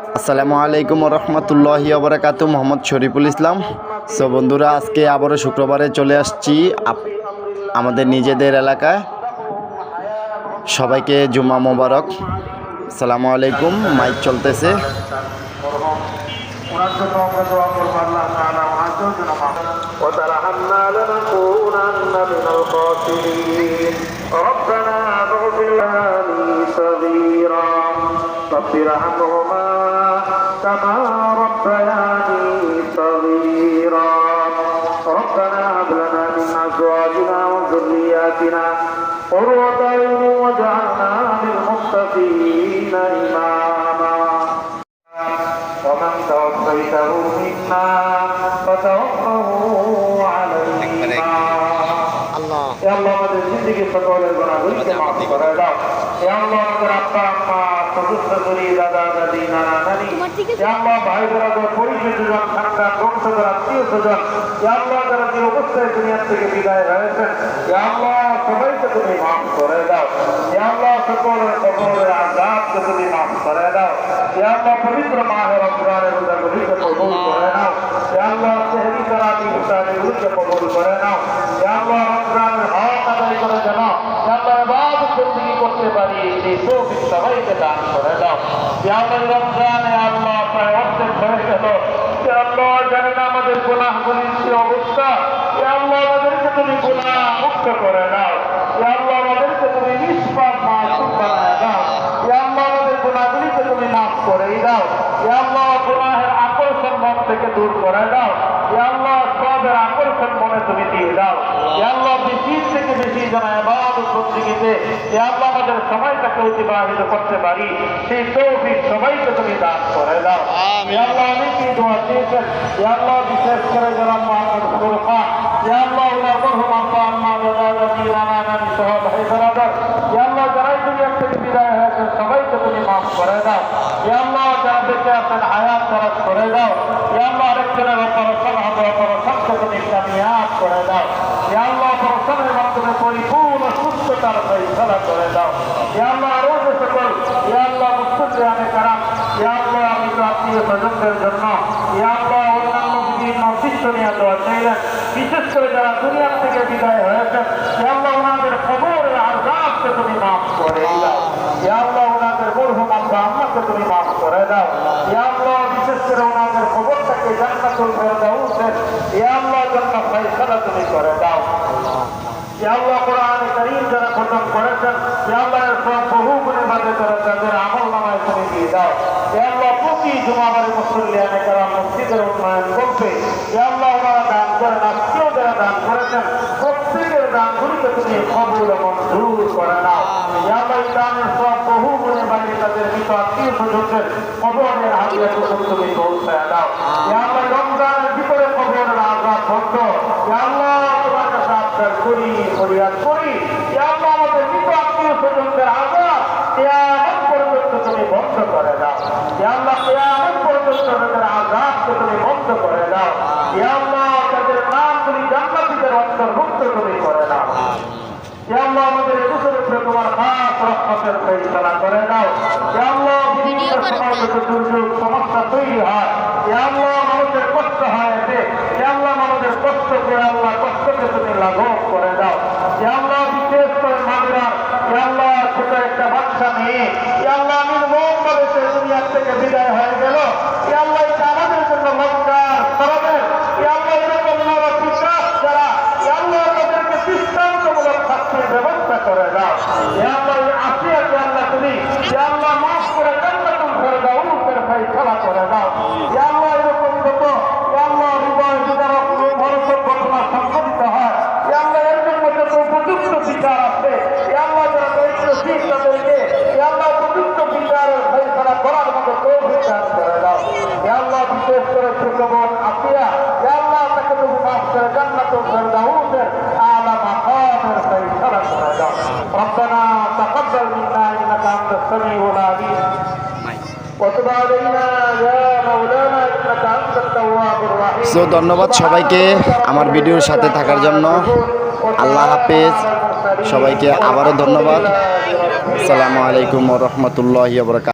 আসসালামু আলাইকুম রহমতুল্লাহি আবরাকাতু মোহাম্মদ শরীফুল ইসলাম সো বন্ধুরা আজকে আবারও শুক্রবারে চলে আসছি আপ- আমাদের নিজেদের এলাকায় সবাইকে জুমা মোবারক আসসালামু আলাইকুম মাইক চলতেছে ওনার জন্য আমরা দোয়া করবো আল্লাহ তাআলা ওনাকেও যেন মাফ করেন। وترحمنا لنكونن من الخاسرين ربنا اغفر لي صغيرا رب ارحمهما كما ربياني صغيرا ربنا هب لنا من أزواجنا وذرياتنا قرة عين واجعلنا للمتقين إماما ومن توفيته منا فتوفه على الإيمان يا الله ما تزيدك فتولى البنات يا الله ما تربى আমাদের আব্বা আম্মা সদস্য করি দাদা দাদি নানা নানি এ আল্লাহ ভাই বোনাদের পরিচয় দুজন খানদান বংশধর আত্মীয় স্বজন এ আল্লাহ যারা যে অবস্থায় দুনিয়ার থেকে বিদায় হয়েছেন এ আল্লাহ সবাইকে তুমি মাফ করে দাও এ আল্লাহ সকলের সকলের আজাদকে তুমি মাফ করে দাও এ আল্লাহ পবিত্র মাহের রমজানের রোজাগুলিকে কবুল করে নাও এ আল্লাহ সেহরি করাতি ইফতারিগুলিকে কবুল করে নাও এ আল্লাহ রমজানের করতে পারি এই তৌফিক সবাইকে দান করে দাও। এই রমজানে আল্লাহ প্রায় অর্ধেক হয়ে গেল। আল্লাহ জানেন আমাদের গুনাহগুলির যে অবস্থা? আল্লাহ আমাদেরকে তুমি গুনাহ মুক্ত করে দাও। আল্লাহ আমাদেরকে তুমি নিষ্পাপ মাসুম বানায় দাও। আল্লাহ আমাদের গুনাহগুলিকে তুমি মাফ করেই দাও। আল্লাহ গুনাহের আকর্ষণ মন থেকে দূর করে দাও। আল্লাহ সবের আকর্ষণ মনে তুমি দিয়ে দাও। আল্লাহ বেশি থেকে বেশি যেন এবাদত বন্দিগিতে আল্লাহ আমাদের সময়টাকে অতিবাহিত করতে পারি সেই তৌফিক সবাইকে তুমি দান করে দাও। আল্লাহ অনেকেই দোয়া চেয়েছেন? এ আল্লাহ বিশেষ করে যারা মোহাম্মদ ফজল আল্লাহ ওনার মরহুম আব্বা আম্মা দাদা দাদি নানি সহ ভাই বেরাদার আল্লাহ যারাই দুনিয়ার থেকে বিদায় হয়েছেন সবাইকে তুমি মাফ করে দাও। আল্লাহ যারা বেঁচে আছেন হায়াত খরচ করে দাও। আল্লাহ আরেকজনের অপারেশন হবে অপারেশনকে তুমি কামিয়াব করে দাও। আল্লাহ সুস্থতার ফেসলা করে দাও। এ আল্লাহ, আরও যে সকল এ আল্লাহ মুস্তফে আমি কারাম এ আল্লাহ, আমি তো আত্মীয় স্বজনদের জন্য এ আল্লাহ, অন্যান্য বিভিন্ন শিষ্য নিয়ে দেওয়া চাইলেন বিশেষ করে যারা দুনিয়ার থেকে বিদায় হয়েছেন এ আল্লাহ, ওনাদের খবরের আজাদকে তুমি মাফ করে দাও। এ আল্লাহ, ওনাদের মরহুম আব্বা আম্মাকে তুমি মাফ করে দাও। এ আল্লাহ, বিশেষ করে ওনাদের খবরটাকে জান্নাতুল ফেরদাউসের এ আল্লাহ জন্য ফয়সালা তুমি করে দাও। এ আল্লাহ, কোরআন খতম করেছেন এর সব বহু গুণে বাদে করে তাদের আমল নামায় তুমি দিয়ে দাও। আল্লাহ প্রতি জুমাবারে মুসল্লিয়ানে কারা মসজিদের উন্নয়ন করবে। আল্লাহ ওনারা দান করেন আজকেও যারা দান করেছেন, প্রত্যেকের দানগুলিকে তুমি কবুল এবং দূর করে নাও। আল্লাহ এই সব বহু তাদের আত্মীয় কবরের তুমি পৌঁছায় দাও। রমজানের ভিতরে কবরের আঘাত তোমার কাছে আবদার করি করি এ আল্লাহ আমাদের মৃত আত্মীয় স্বজনদের আঘাত কেয়ামত পর্যন্ত তুমি বন্ধ করে দাও এ আল্লাহ কেয়ামত পর্যন্ত তাদের আঘাতকে তুমি বন্ধ করে দাও এ আল্লাহ তাদের নামগুলি জান্নাতীদের অন্তর্ভুক্ত তুমি করে দাও এ আল্লাহ আমাদের একুশের উপরে তোমার খাস রহমতের ফেসলা করে দাও এ আল্লাহ সমাজগত দুর্যোগ تقبل منا انك انت السميع العليم وتب علينا يا مولانا انك انت التواب الرحيم সো ধন্যবাদ সবাইকে আমার ভিডিওর সাথে থাকার জন্য আল্লাহ হাফেজ সবাইকে আবারও ধন্যবাদ আসসালামু আলাইকুম রহমতুল্লাহ বরকাত